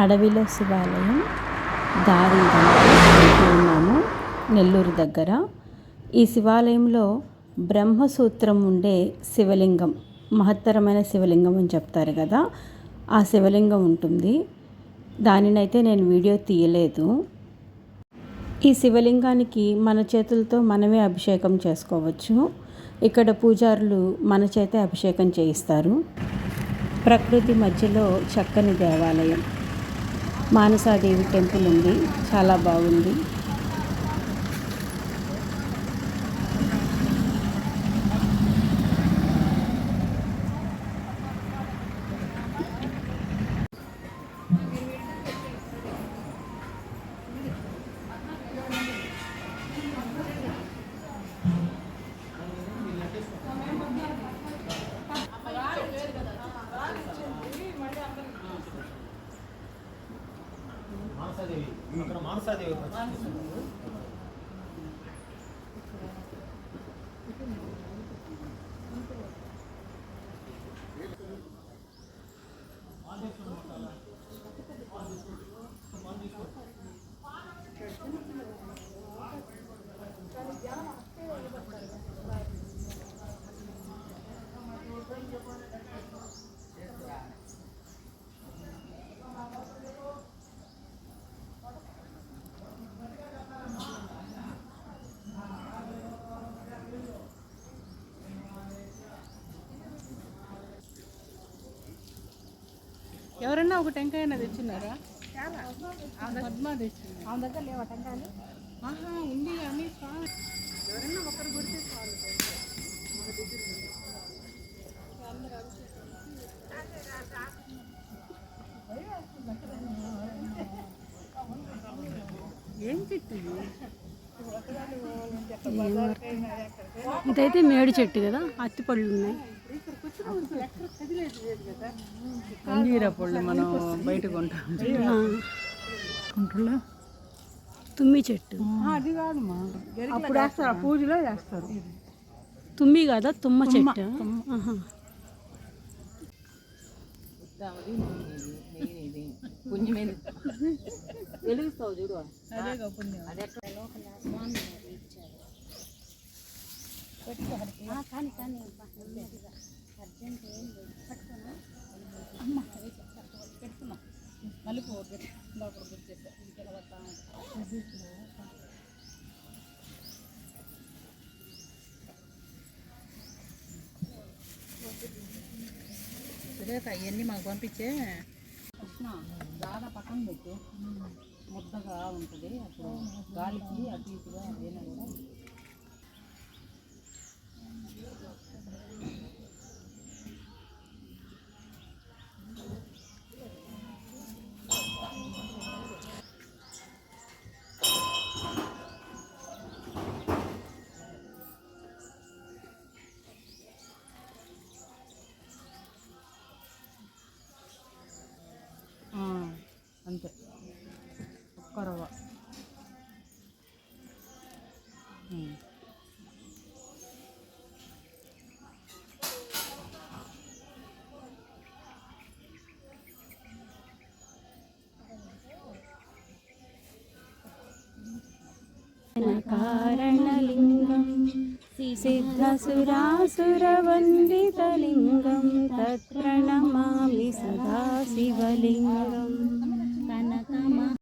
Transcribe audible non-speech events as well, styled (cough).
అడవిలో శివాలయం దారి ఉన్నాము నెల్లూరు దగ్గర. ఈ శివాలయంలో బ్రహ్మసూత్రం ఉండే శివలింగం మహత్తరమైన శివలింగం అని చెప్తారు కదా ఆ శివలింగం ఉంటుంది. దానినైతే నేను వీడియో తీయలేదు. ఈ శివలింగానికి మన చేతులతో మనమే అభిషేకం చేసుకోవచ్చు. ఇక్కడ పూజారులు మన చేతే అభిషేకం చేయిస్తారు. ప్రకృతి మధ్యలో చక్కని దేవాలయం. మానసాదేవి టెంపుల్ ఉంది. చాలా బాగుంది. మానసాదేవి అక్కడ మానసాదేవి ఎవరన్నా ఒక టెంకాయ అయినా తెచ్చినారా పద్మ తెచ్చింది. ఆమె దగ్గర లేవా టెంకాయలు? ఆహా ఉంది కానీ స్వా- ఎవరన్నా ఒకరు కొడితే చాలు ఏం చెట్టు ఇది? ఇదైతే మేడి చెట్టు కదా అత్తిపళ్ళు ఉన్నాయి. అంజీరా పళ్ళు మనం బయట కొంటాం తుమ్మి చెట్టు. అది కాదమ్మా అప్పుడు వేస్తారు ఆ పూజలో వేస్తారు. తుమ్మి కదా? తుమ్మ చెట్టు. ఆహా. (laughs) అదే పుణ్యం మలుపు లోపల గుర్తేసా సురేఖ అవన్నీ మాకు పంపించే కృష్ణ దాదా పక్కన పెట్టు ముద్దగా ఉంటుంది అప్పుడు గాలికి అటు ఇటుగా అదేనా ఒక్క రవ్వ ఉమ్. కారణలింగం సిద్ధసురాసురవందితలింగం తత్ప్రణమామి సదా శివలింగం